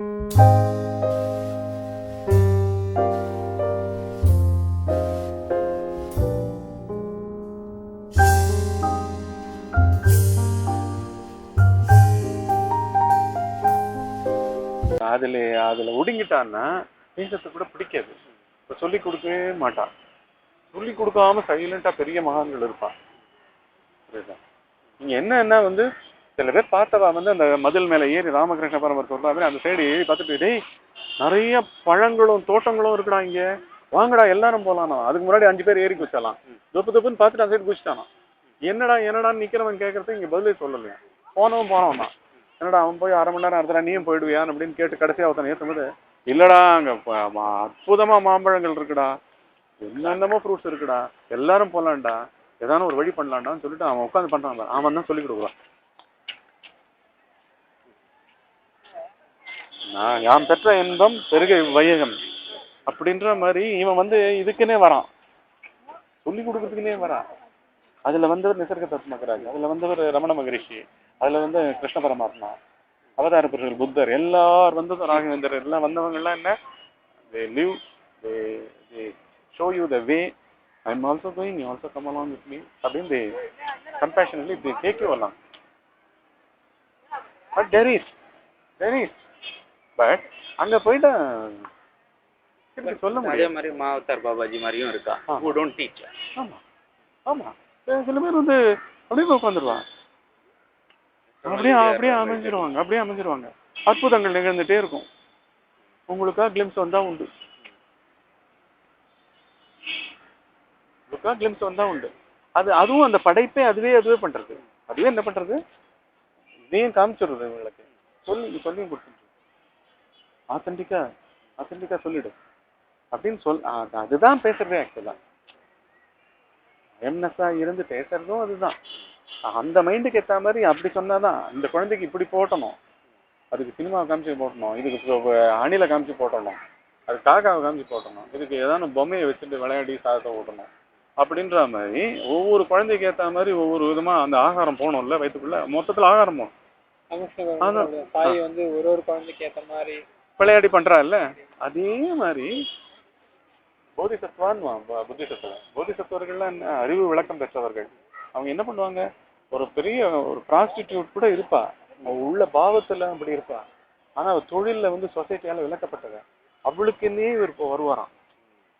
அதுல அதுல ஒடுங்கிட்டான்னா பேசுறது கூட பிடிக்காது. இப்ப சொல்லி கொடுக்கவே மாட்டான். சொல்லி கொடுக்காம சைலண்டா பெரிய மகான்கள் இருப்பான். புரியுதா? நீங்க என்னன்னா வந்து சில பேர் பார்த்தவா வந்து அந்த மதில் மேல ஏறி ராமகிருஷ்ண பரமர் சொல்ற மாதிரி அந்த சைடு ஏறி பார்த்துட்டு டேய் நிறைய பழங்களும் தோட்டங்களும் இருக்குடா இங்க. வாங்கடா எல்லாரும் போலானா அதுக்கு முன்னாடி அஞ்சு பேர் ஏறி குச்சாலாம் தொப்பு தொப்புன்னு பார்த்துட்டு அந்த சைடு குச்சிட்டானா என்னடா என்னடான்னு நிக்கிறவன் கேட்கறதுக்கு இங்க பதிலே சொல்லலையா? போனவன் போனவன் தான் என்னடா அவன் போய் அரை மணி நேரம் அடுத்த நீயும் போயிடுவியான்னு அப்படின்னு கேட்டு கடைசியா ஒருத்தன் ஏற்றும்போது இல்லடா அங்க அற்புதமா மாம்பழங்கள் இருக்குடா. என்னென்னமோ ஃப்ரூட்ஸ் இருக்குடா. எல்லாரும் போலாம்டா. ஏதான ஒரு வழி பண்ணலாம்டான்னு சொல்லிட்டு அவன் உட்காந்து பண்றான் பாரு. அவன் தான் சொல்லி கொடுக்குறான். நான் யாம் பெற்ற இன்பம் பெருக வையகம் அப்படின்ற மாதிரி இவன் வந்து இதுக்குன்னே வரான். சொல்லி கொடுக்கறதுக்குன்னே வரான். அதுல வந்தவர் நிசர்க தத்மகராஜ் அதுல வந்தவர் ரமண மகரிஷி அதுல வந்து கிருஷ்ண பரமாத்மா அவதார புருஷர்கள் புத்தர் எல்லாரும் வந்ததும் ராகவேந்தர் எல்லாம் வந்தவங்க எல்லாம் என்ன? They live they they show you the way I am also going you also come along with me அப்படின்னு they compassionately they take you along but there is there is but அங்க போயிட்டு சொல்ல அதே மாதிரி மாவத்தார் பாபாஜி மாதிரியும் இருக்கா. ஹூ டோன்ட் டீச் ஆமா. ஆமா. சில பேர் வந்து அப்படியே உட்காந்துருவாங்க அப்படியே அப்படியே அமைஞ்சிருவாங்க அப்படியே அமைஞ்சிருவாங்க. அற்புதங்கள் நிகழ்ந்துட்டே இருக்கும். உங்களுக்கா கிளிம்ஸ் வந்தா உண்டு. உங்களுக்கா கிளிம்ஸ் வந்தா உண்டு. அது அதுவும் அந்த படைப்பே அதுவே அதுவே பண்றது. அதுவே என்ன பண்றது? இதையும் காமிச்சிடுறது உங்களுக்கு சொல்லி சொல்லியும் கொடுத்துட்டு ஆத்தன்டிக்கா ஆத்தன்டிக்கா சொல்லிடு. அப்படின்னு சொல் அது- அதுதான் பேசுறதே ஆக்சுவலா எம்னஸா இருந்து பேசுறதும் அதுதான். அந்த மைண்டுக்கு ஏற்ற மாதிரி அப்படி சொன்னாதான் இந்த குழந்தைக்கு இப்படி போட்டணும். அதுக்கு சினிமா காமிச்சு போட்டணும். இதுக்கு அணில காமிச்சு போட்டணும். அது காக்காவை காமிச்சு போட்டணும். இதுக்கு ஏதாவது பொம்மையை வச்சுட்டு விளையாடி சாதத்தை ஓட்டணும். அப்படின்ற மாதிரி ஒவ்வொரு குழந்தைக்கு ஏற்ற மாதிரி ஒவ்வொரு விதமா அந்த ஆகாரம் போகணும்ல வயிற்றுக்குள்ள மொத்தத்துல ஆகாரம் போகணும். தாய் வந்து ஒரு ஒரு குழந்தைக்கு ஏத்த மாதிரி விளையாடி பண்றாள்ல அதே மாதிரி போதிசத்துவான் புத்திசத்துவ போதிசத்துவர்கள்லாம் என்ன அறிவு விளக்கம் பெற்றவர்கள். அவங்க என்ன பண்ணுவாங்க? ஒரு பெரிய ஒரு ப்ராஸ்டிடியூட் கூட இருப்பா. உள்ள பாவத்துல அப்படி இருப்பா. ஆனா அவ தொழிலில் வந்து சொசைட்டியால விளக்கப்பட்டவ. அவளுக்குன்னே இவர் இப்போ வருவாராம்.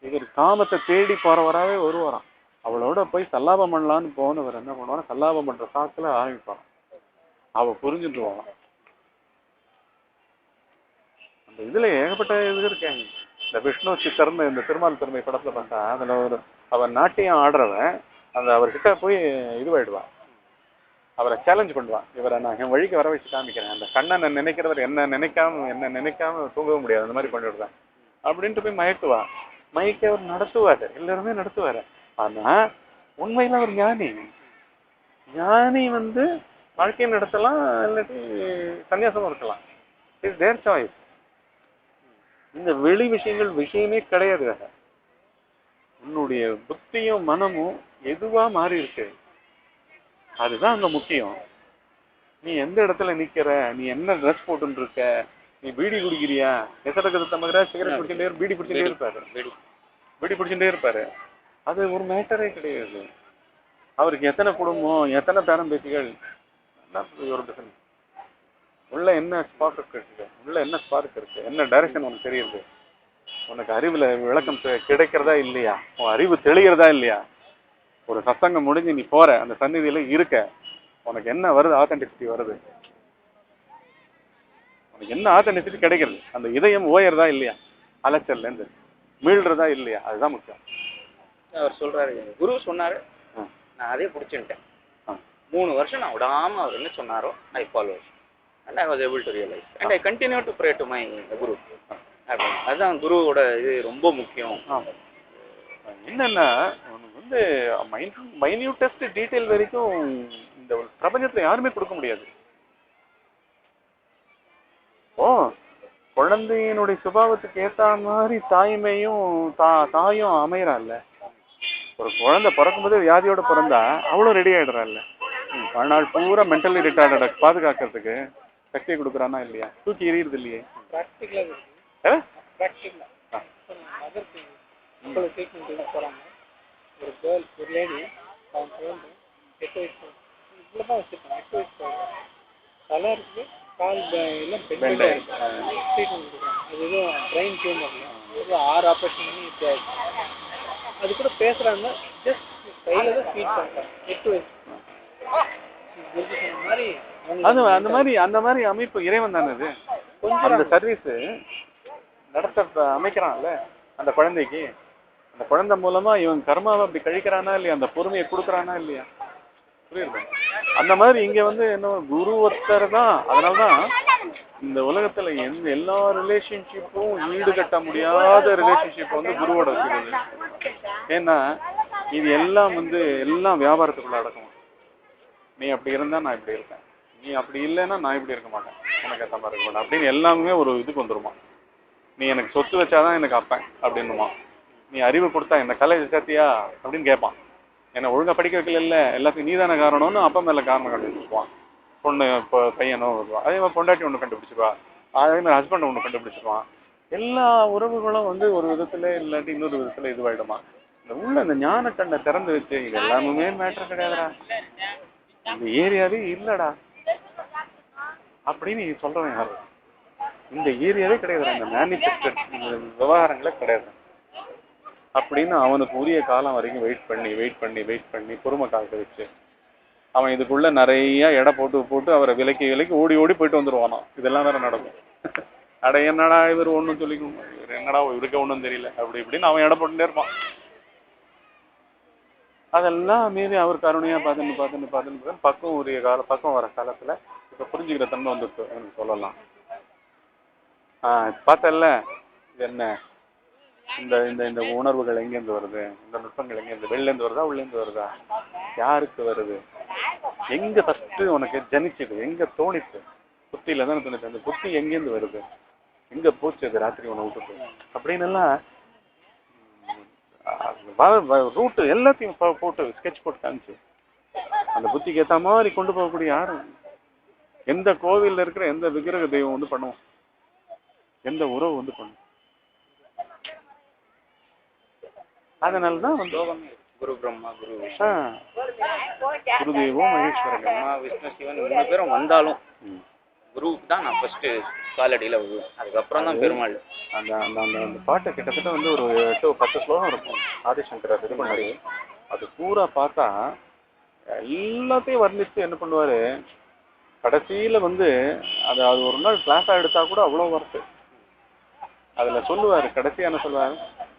இவர் காமத்தை தேடி போறவராகவே வருவாராம். அவளோட போய் சல்லாபம் பண்ணலான்னு போனவர் என்ன பண்ணுவாரா? சல்லாபம் பண்ற சாக்குல ஆரம்பிப்பான் அவ புரிஞ்சுட்டுருவாங்க அந்த இதுல ஏகப்பட்ட இது இருக்கேன் இந்த விஷ்ணு சித்தர்னு இந்த திருமால் பெருமை படத்துல பார்த்தா அதுல ஒரு அவன் நாட்டியம் ஆடுறவன் அந்த அவர்கிட்ட போய் இதுவாயிடுவான். அவரை சேலஞ்ச் பண்ணுவான். இவரை நான் என் வழிக்கு வர வச்சு காமிக்கிறேன். அந்த கண்ணனை நினைக்கிறவர் என்ன நினைக்காம என்ன நினைக்காம தூங்கவும் முடியாது. அந்த மாதிரி பண்ணிவிடுவேன் அப்படின்ட்டு போய் மயக்குவான். மயக்கி அவர் நடத்துவாரு. எல்லாருமே நடத்துவாரு. ஆனா உண்மையில அவர் ஞானி. ஞானி வந்து வாழ்க்கையை நடத்தலாம் இல்லாட்டி சன்னியாசமும் இருக்கலாம். இட்ஸ் தேர் சாய்ஸ் இந்த வெளி விஷயங்கள் விஷயமே கிடையாது வேற. உன்னுடைய புத்தியும் மனமும் எதுவா மாறி இருக்கு? அதுதான் அங்க முக்கியம். நீ எந்த இடத்துல நிக்கிற? நீ என்ன ட்ரெஸ் போட்டுன்னு இருக்க நீ பீடி குடிக்கிறியா? எசடக்கு தமகிற சிகரெட் பிடிச்சிட்டே பீடி பிடிச்சிட்டே இருப்பாரு. பீடி பிடிச்சிட்டே இருப்பாரு. அது ஒரு மேட்டரே கிடையாது. அவருக்கு எத்தனை குடும்பம் எத்தனை பேரம் பேத்திகள் ஒரு business. உள்ள என்ன ஸ்பார்க் இருக்கு உள்ள என்ன ஸ்பார்க் இருக்கு என்ன டைரக்ஷன் உனக்கு தெரியுது? உனக்கு அறிவுல விளக்கம் கிடைக்கிறதா இல்லையா? உன் அறிவு தெளிகிறதா இல்லையா? ஒரு சத்தங்கம் முடிஞ்சு நீ போற அந்த சந்நிதியில இருக்க. உனக்கு என்ன வருது? ஆத்தென்டிசிட்டி வருது. உனக்கு என்ன ஆத்தென்டிசிட்டி கிடைக்கிறது? அந்த இதயம் ஓயறதா இல்லையா? அலைச்சல்ல இருந்து. மீள்றதா இல்லையா? அதுதான் முக்கியம். அவர் சொல்றாரு குரு சொன்னாரு. நான் அதே பிடிச்சிட்டேன். மூணு வருஷம் நான் விடாம அவர் என்ன சொன்னாரோ I follow and I was able to realise and I continue to pray to my guru அப்படின்னு அதுதான் குருவோட இது ரொம்ப முக்கியம். என்னன்னா வந்து மைன்யூட்டஸ்ட் டீட்டெயில் வரைக்கும் இந்த பிரபஞ்சத்துல யாருமே கொடுக்க முடியாது. ஓ குழந்தையினுடைய சுபாவத்துக்கு ஏத்த மாதிரி தாய்மையும் தா தாயும் அமையறாள்ல. ஒரு குழந்தை பிறக்கும்போது வியாதியோட பிறந்தா அவளும் ரெடி ஆயிடுறாள்ல. வாழ்நாள் பூரா மென்டலி ரிட்டார்டட பாதுகாக்கிறதுக்கு. சக்தியை கொடுக்குறானா இல்லையா? தூக்கி எறியறது இல்லையே? ஒரு கேர்ள் ஒரு லேடி அவங்க குழந்தை எட்டு வயசு இவ்வளோ தான் வச்சுருக்காங்க. எட்டு வயசு தலை இருக்குது கால் எல்லாம். இருக்குது ட்ரீட்மெண்ட் கொடுக்குறாங்க. அது எதுவும் பிரெயின் டியூமர் ஆறு ஆப்ரேஷன் பண்ணி இப்படி ஆயிடுச்சு. அது கூட பேசுகிறாங்க ஜஸ்ட் கையில் தான் ஃபீட் பண்ணுறாங்க எட்டு வயசு. குருஜி சொன்ன மாதிரி அது அந்த மாதிரி அந்த மாதிரி அமைப்பு இறைவன் தானே அது? கொஞ்சம் அந்த சர்வீஸ் நடத்த அமைக்கிறான்ல அந்த குழந்தைக்கு. அந்த குழந்தை மூலமா இவன் கர்மாவை அப்படி கழிக்கிறானா இல்லையா? அந்த பொறுமையை கொடுக்குறானா இல்லையா? புரியுது? அந்த மாதிரி இங்க வந்து என்ன குரு ஒருத்தர் தான். அதனால தான் இந்த உலகத்துல எந்த எல்லா ரிலேஷன்ஷிப்பும் ஈடு கட்ட முடியாத ரிலேஷன்ஷிப் வந்து குருவோட இருக்குது ஏன்னா இது எல்லாம் வந்து எல்லாம் வியாபாரத்துக்குள்ள அடக்கும். நீ அப்படி இருந்தா நான் இப்படி இருக்கேன். நீ அப்படி இல்லைன்னா நான் இப்படி இருக்க மாட்டேன். எனக்கு ஏற்ற மாதிரி இருக்க மாட்டேன் அப்படின்னு எல்லாமே ஒரு இதுக்கு வந்துருமா. நீ எனக்கு சொத்து வச்சாதான் எனக்கு அப்பேன் அப்படின்னுமா. நீ அறிவு கொடுத்தா என்ன காலேஜ் சேர்த்தியா அப்படின்னு கேட்பான் என்னை ஒழுங்கா படிக்க வைக்கல இல்லை. எல்லாத்துக்கும் நீ தானே காரணம்னு அப்பா மேல காரணம் கண்டுபிடிச்சிருவான் பொண்ணு இப்போ பையனோ வருவான் அதே மாதிரி பொண்டாட்டி ஒன்று கண்டுபிடிச்சிருவா அதே மாதிரி ஹஸ்பண்ட் ஒன்று கண்டுபிடிச்சிருவான் எல்லா உறவுகளும் வந்து ஒரு விதத்துல இல்லாட்டி இன்னொரு விதத்துல இதுவாயிடுமா. இந்த உள்ள இந்த ஞான கண்ணை திறந்து வச்சு இது எல்லாமே மேட்டர் கிடையாதுடா. இந்த ஏரியாவே இல்லடா. அப்படின்னு நீ சொல்றவன் யாரு? இந்த ஏரியாவே கிடையாது. இந்த மேனிஃபெஸ்டட் விவகாரங்களே கிடையாது. அப்படின்னு அவனுக்கு உரிய காலம் வரைக்கும் வெயிட் பண்ணி வெயிட் பண்ணி வெயிட் பண்ணி பொறுமை காக்க வச்சு அவன் இதுக்குள்ள நிறைய எடை போட்டு போட்டு அவரை விலைக்கு விலைக்கு ஓடி ஓடி போயிட்டு வந்துருவானாம் இதெல்லாம் வேற நடக்கும். அட என்னடா இவர் ஒன்றும் சொல்லிக்கணும் இவர் என்னடா இவருக்கே ஒன்றும் தெரியல. அப்படி இப்படின்னு அவன் எடை போட்டுட்டே இருப்பான். அதெல்லாம் மீறி அவர் கருணையாக பார்த்துன்னு பார்த்துன்னு பார்த்துன்னு பக்கம் உரிய கால பக்கம் வர காலத்தில் இப்போ புரிஞ்சுக்கிற தன்மை வந்துருக்கு எனக்கு சொல்லலாம். ஆ பார்த்தல்ல இது என்ன? இந்த இந்த இந்த உணர்வுகள் எங்கேருந்து வருது? இந்த நுட்பங்கள் எங்கேருந்து வெளிலேருந்து வருதா உள்ளேருந்து வருதா? யாருக்கு வருது? எங்கே ஃபஸ்ட்டு உனக்கு ஜனிச்சுது? எங்கே தோணிச்சு புத்தியில் தானே தோணுச்சு அந்த புத்தி எங்கேருந்து வருது? எங்கே போச்சு அது ராத்திரி உன்னை விட்டுட்டு? அப்படின்னு எல்லாம் ரூட்டு எல்லாத்தையும் போட்டு ஸ்கெட்ச் போட்டு காமிச்சு அந்த புத்திக்கு ஏத்த மாதிரி கொண்டு போகக்கூடிய யாரும் எந்த கோவில்ல இருக்கிற எந்த விக்கிரக தெய்வம் வந்து பண்ணுவோம் எந்த உறவு வந்து பண்ணும் அதனால தான் வந்து. குரு பிரம்மா குரு விஷ்ணு. ஆ, குருதெய்வம் மகேஸ்வரன் பிரம்மா விஷ்ணு சிவன் மூணு பேரும் வந்தாலும் குருவுக்கு தான் நான் ஃபர்ஸ்ட் காலடியில விழுவேன். அதுக்கப்புறம் தான் பெருமாள். அந்த அந்த அந்த அந்த பாட்டு கிட்டத்தட்ட வந்து ஒரு எட்டு பத்து ஸ்லோகம் இருக்கும். ஆதிசங்கரர் இது பண்ணாரு. அது பூரா பார்த்தா எல்லாத்தையும் வர்ணிச்சு என்ன பண்ணுவாரு? கடைசியில வந்து அது அது ஒரு நாள் கிளாஸா எடுத்தா கூட அவ்வளவு வருது அதுல சொல்லுவாரு கடைசியா என்ன சொல்லுவாரு?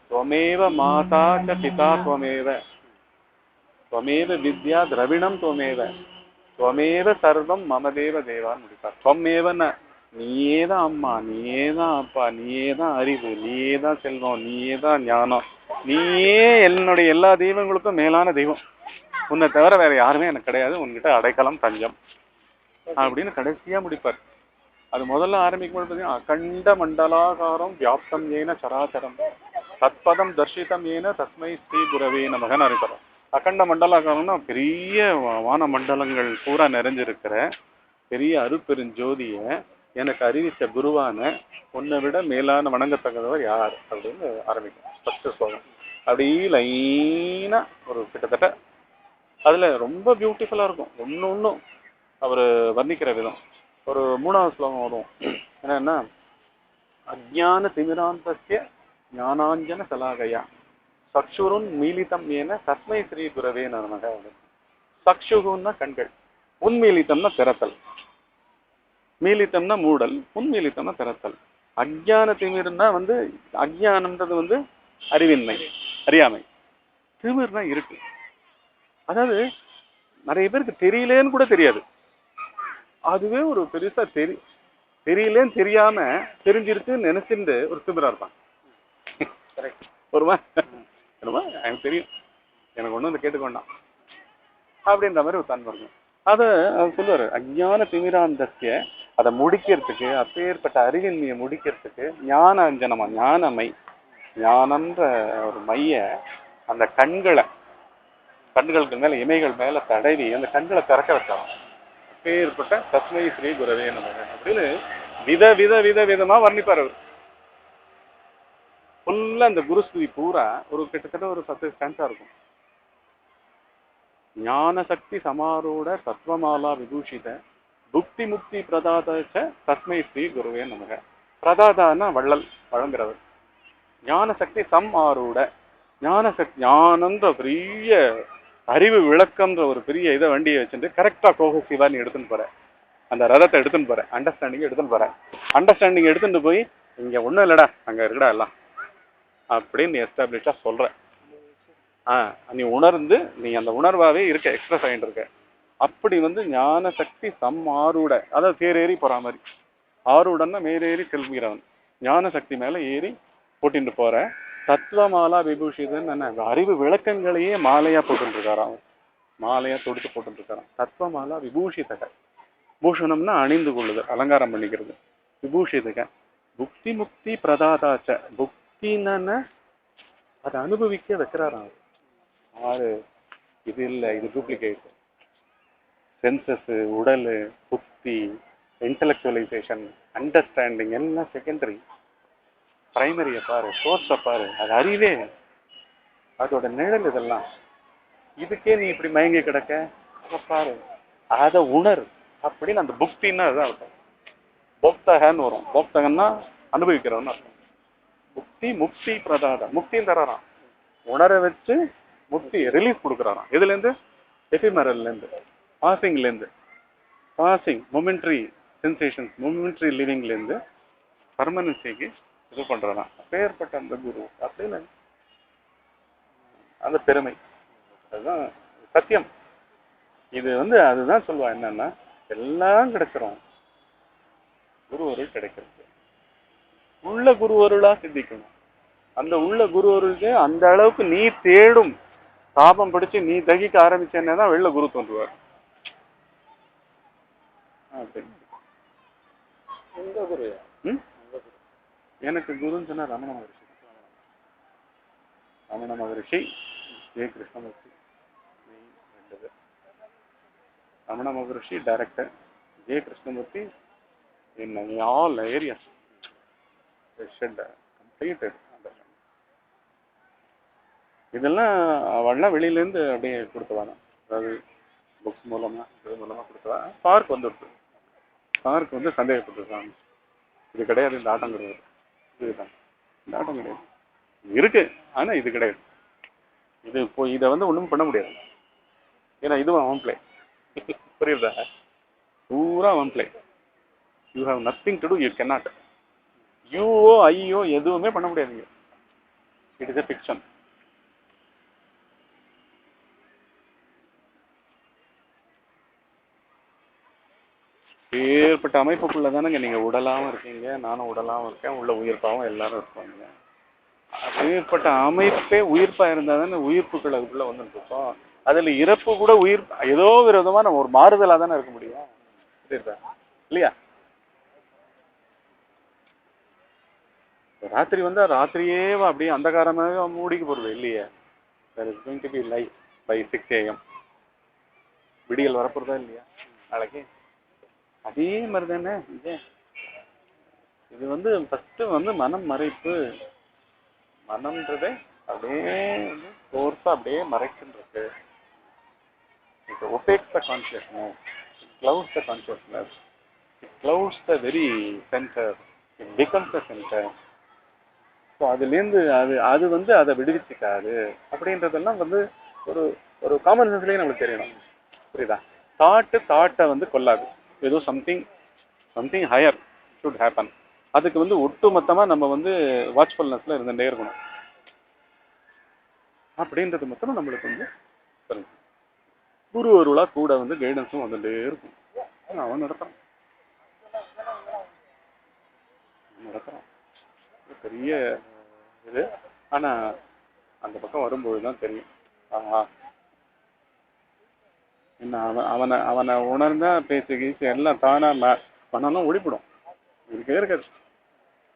துவமேவ மாதா பிதா துவமேவ. துவமேவ வித்யா திரவிணம் துவமேவ. துவமேவ சர்வம் மமதேவ தேவான்னு முடிப்பார் துவமேவன நீயே தான் அம்மா நீயே தான் அப்பா நீயே தான் அறிவு நீயே தான் செல்வம் நீயே தான் ஞானம். நீயே என்னுடைய எல்லா தெய்வங்களுக்கும் மேலான தெய்வம். உன்னை தவிர வேற யாருமே எனக்கு கிடையாது. உன்கிட்ட அடைக்கலம் தஞ்சம் அப்படின்னு கடைசியா முடிப்பார். அது முதல்ல ஆரம்பிக்கும் பார்த்தீங்கன்னா அகண்ட மண்டலாகாரம் வியாப்தம் ஏன சராச்சரம் தத்பதம் தர்ஷிதம் ஏன தஸ்மை ஸ்ரீ குரவே நமகன் அறிவிக்கிறோம் அகண்ட மண்டலாகாரம்னா பெரிய வான மண்டலங்கள் பூரா நிறைஞ்சிருக்கிற பெரிய அருப்பெருஞ்சோதியை எனக்கு அறிவித்த குருவான உன்னை விட மேலான வணங்கத்தக்கதவர் யார் அப்படின்னு ஆரம்பிக்கும். ஃபஸ்ட்டு ஸ்லோகம். அப்படி லைனா ஒரு கிட்டத்தட்ட அதில் ரொம்ப பியூட்டிஃபுல்லாக இருக்கும். ஒன்று ஒன்றும் அவர் வர்ணிக்கிற விதம். ஒரு மூணாவது ஸ்லோகம் வரும். என்னன்னா அஜ்ஞான திமிராந்தசிய ஞானாஞ்சன சலாகையா. சக்ஷுருன் மீலிதம் ஏன தஸ்மை ஸ்ரீ குரவே நமக. சக்ஷுகுன்னா கண்கள் உன்மீலித்தம்னா திறத்தல். மீலித்தம்னா மூடல் உன்மீலித்தம்னா திறத்தல். அஜ்ஞான திமிர்னா வந்து அஜ்ஞானம்ன்றது வந்து அறிவின்மை அறியாமை. திமிர்னா இருக்கு அதாவது நிறைய பேருக்கு தெரியலேன்னு கூட தெரியாது. அதுவே ஒரு பெருசா தெரி தெரியலேன்னு தெரியாம தெரிஞ்சிருக்குன்னு நினைச்சிருந்து ஒரு திமிரா இருப்பான் கரெக்ட் ஒருமா என்னமா எனக்கு தெரியும். எனக்கு ஒன்றும் இந்த கேட்டுக்கொண்டான் அப்படின்ற மாதிரி ஒரு தன்மை இருக்கும் அதை அவர் சொல்லுவார் அஜ்ஞான திமிராந்தஸ்ய அதை முடிக்கிறதுக்கு அப்பேற்பட்ட அறிவின்மையை முடிக்கிறதுக்கு ஞான அஞ்சனமா ஞானமை ஞானம்ன்ற ஒரு மைய அந்த கண்களை கண்களுக்கு மேலே இமைகள் மேலே தடவி அந்த கண்களை திறக்க வச்சான் அப்பேற்பட்ட தஸ்மை ஸ்ரீ குரவே நம்ம அப்படின்னு வித வித வித விதமாக வர்ணிப்பார் அவர். ஃபுல்லா அந்த குருஸ்துதி பூரா ஒரு கிட்டத்தட்ட ஒரு பத்து ஸ்டான்ஸாக இருக்கும். ஞான சக்தி சமாரூட சத்வமாலா விபூஷித புக்தி முக்தி பிரதாத ச தஸ்மை ஸ்ரீ குருவே நமக. பிரதாதான்னா வள்ளல் வழங்குறவர். ஞான சக்தி சம் ஆரூட ஞான சக்தி ஞானன்ற பெரிய அறிவு விளக்கம்ன்ற ஒரு பெரிய இதை வண்டியை வச்சுட்டு கரெக்டா கோகசிவா நீ எடுத்துன்னு போற. அந்த ரதத்தை எடுத்துன்னு போற. அண்டர்ஸ்டாண்டிங் எடுத்துன்னு போற. அண்டர்ஸ்டாண்டிங் எடுத்துட்டு போய் இங்க ஒண்ணும் இல்லடா அங்க இருக்குடா எல்லாம். அப்படின்னு நீ எஸ்டாப்ளிஷா சொல்ற. ஆ நீ உணர்ந்து நீ அந்த உணர்வாகவே இருக்க எக்ஸ்பிரஸ் ஆகிட்டு இருக்க. அப்படி வந்து ஞான சக்தி சம் ஆரூட அதாவது தேரேறி போகிற மாதிரி. ஆரூடன்னா மேலேறி செல்கிறவன். ஞான சக்தி மேலே ஏறி போட்டிட்டு போகிற தத்துவமாலா விபூஷிதன் என்ன அறிவு விளக்கங்களையே மாலையாக போட்டுருக்காரான் அவன். மாலையாக தொடுத்து போட்டுட்டு தத்துவமாலா விபூஷிதக. பூஷணம்னா அணிந்து கொள்ளுது அலங்காரம் பண்ணிக்கிறது. விபூஷிதக. புக்தி முக்தி பிரதாதாச்ச. புக் புக்தின்னு அதை அனுபவிக்க வைக்கிறாராம் ஆறு இது இல்லை இது டூப்ளிகேட் சென்சஸ் உடல் புத்தி இன்டலெக்சுவலைசேஷன் அண்டர்ஸ்டாண்டிங் எல்லாம் செகண்டரி பிரைமரியை பாரு சோர்ஸை பாரு அது அறிவே அதோட நிழல் இதெல்லாம். இதுக்கே நீ இப்படி மயங்கி கிடக்க? அதை பாரு அதை உணர். அப்படின்னு அந்த புக்தின்னு அதுதான் அர்த்தம். போக்தகன்னு வரும். போக்தகன்னா அனுபவிக்கிறவன்னு அர்த்தம். முக்தி முக்தி பிரதாத. முக்தியும் தராராம் உணர வச்சு முக்தி ரிலீஃப் கொடுக்குறாராம். எதுலேருந்து? எஃபிமரல்லேருந்து பாசிங்லேருந்து பாசிங் மொமெண்ட்ரி சென்சேஷன்ஸ் மொமெண்ட்ரி லிவிங்லேருந்து பர்மனன்சிக்கு இது பண்ணுறாராம் அப்பேற்பட்ட அந்த குரு. அப்படின்னு அந்த பெருமை. அதுதான் சத்தியம். இது வந்து அதுதான் சொல்லுவா என்னன்னா எல்லாம் கிடைச்சிரும் குரு ஒரு கிடைக்கிறது உள்ள குரு அருளா சிந்திக்கணும். அந்த உள்ள குரு அருளுக்கு அந்த அளவுக்கு நீ தேடும் தாபம் பிடிச்சு நீ தகிக்க ஆரம்பிச்சேன்னா தான் வெளில குரு தோன்றுவார்? எனக்கு குருன்னு சொன்னா ரமண மகரிஷி. ரமண மகரிஷி ஜெய Krishnamurthy Ramana Maharshi director Jaya Krishnamurthy in all areas. They complete uh, இதெல்லாம் அவள்லாம் வெளியிலேருந்து அப்படியே கொடுத்தவாங்க அதாவது புக்ஸ் மூலமா இது மூலமா கொடுத்தவா பார்க் வந்துடுது பார்க் வந்து சந்தேகப்பட்டுருக்காங்க. இது கிடையாது இந்த ஆட்டம் கிடையாது. இதுதான். இந்த ஆட்டம் கிடையாது. இருக்கு ஆனா இது கிடையாது. இது இப்போ இதை வந்து ஒண்ணும் பண்ண முடியாது. ஏன்னா இதுவும் அவன் பிளே புரியுதா? பூரா அவன் play you have nothing to do you not யூஓ ஐயோ e, எதுவுமே பண்ண முடியாது இட் இஸ் எ ஃபிக்ஷன் ஏற்பட்ட அமைப்புக்குள்ள தானேங்க நீங்க உடலாவும் இருக்கீங்க நானும் உடலாவும் இருக்கேன் உள்ள உயிர்ப்பாவும் எல்லாரும் இருப்பாங்க. அப்பேற்பட்ட அமைப்பே உயிர்ப்பா இருந்தா தானே உயிர்ப்புகள் அதுக்குள்ள வந்துட்டு இருக்கோம் அதுல இறப்பு கூட உயிர் ஏதோ விரோதமா நம்ம ஒரு மாறுதலா தானே இருக்க முடியும். இல்லையா? ராத்திரி வந்தா ராத்திரியே அப்படியே அந்தகாரமாக மூடிக்க போறது இல்லையே. There is going to be light by six AM விடியல் வரப்போறதா இல்லையா? நாளைக்கு? அதே மாதிரி தானே இது. இது வந்து ஃபஸ்ட்டு வந்து மனம் மறைப்பு. மனம்ன்றதே அப்படியே வந்து ஃபோர்ஸாக அப்படியே மறைச்சுருக்கு it opaques the consciousness it clouds the consciousness it clouds the very centre it becomes the centre so அதுலேருந்து அது அது வந்து அதை விடுவிச்சுக்காது. அப்படின்றதெல்லாம் வந்து ஒரு ஒரு காமன் சென்ஸ்லேயே நம்மளுக்கு தெரியணும். புரியுதா? தாட்டு தாட்டை வந்து கொல்லாது ஏதோ something something higher should happen அதுக்கு வந்து ஒட்டு மொத்தமாக நம்ம வந்து வாட்ச்ஃபுல்னஸில் இருந்துகிட்டே இருக்கணும். அப்படின்றது மட்டும் நம்மளுக்கு வந்து தெரியும் குரு ஒருவளா கூட வந்து கைடன்ஸும் வந்துட்டே இருக்கும். அவன் நடத்துறான் நடத்துறான் பெரிய இது. ஆனா அந்த பக்கம் வரும்போது தான் தெரியும். ஆஹா. என்ன அவன் அவனை அவனை உணர்ந்தா பேச்சு கீச்சு எல்லாம் தானா ம- மனம்லாம் ஒளிப்படும் இருக்கவே இருக்காது.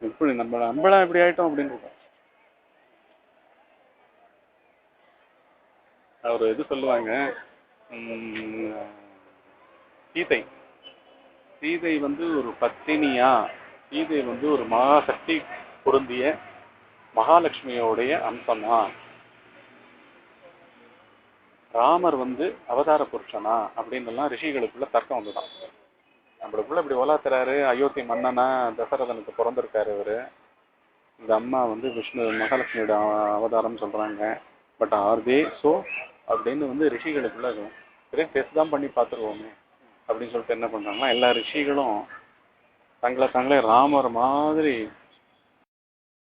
இப்படி நம்ம நம்மளா இப்படி ஆயிட்டோம் அப்படின்னு இருக்கும். அவர் இது சொல்லுவாங்க உம், சீதை. சீதை வந்து ஒரு பத்தினியா? சீதை வந்து ஒரு மகாசக்தி பொருந்திய மகாலட்சுமியோடைய அம்சமா ராமர் வந்து அவதார புருஷனா அப்படின்னு எல்லாம் ரிஷிகளுக்குள்ள தர்க்கம் வந்துதான் நம்மளுக்குள்ள இப்படி ஒலாத்துறாரு அயோத்தி மன்னனா தசரதனுக்கு பிறந்திருக்காரு இவரு. இந்த அம்மா வந்து விஷ்ணு மகாலட்சுமியோட அவதாரம்னு அவதாரம் சொல்றாங்க. பட் ஆர் தே ஸோ அப்படின்னு வந்து ரிஷிகளுக்குள்ள டெஸ்ட் தான் பண்ணி பார்த்துருவோமே அப்படின்னு சொல்லிட்டு என்ன பண்றாங்கன்னா எல்லா ரிஷிகளும் தங்களை தங்களே ராமர் மாதிரி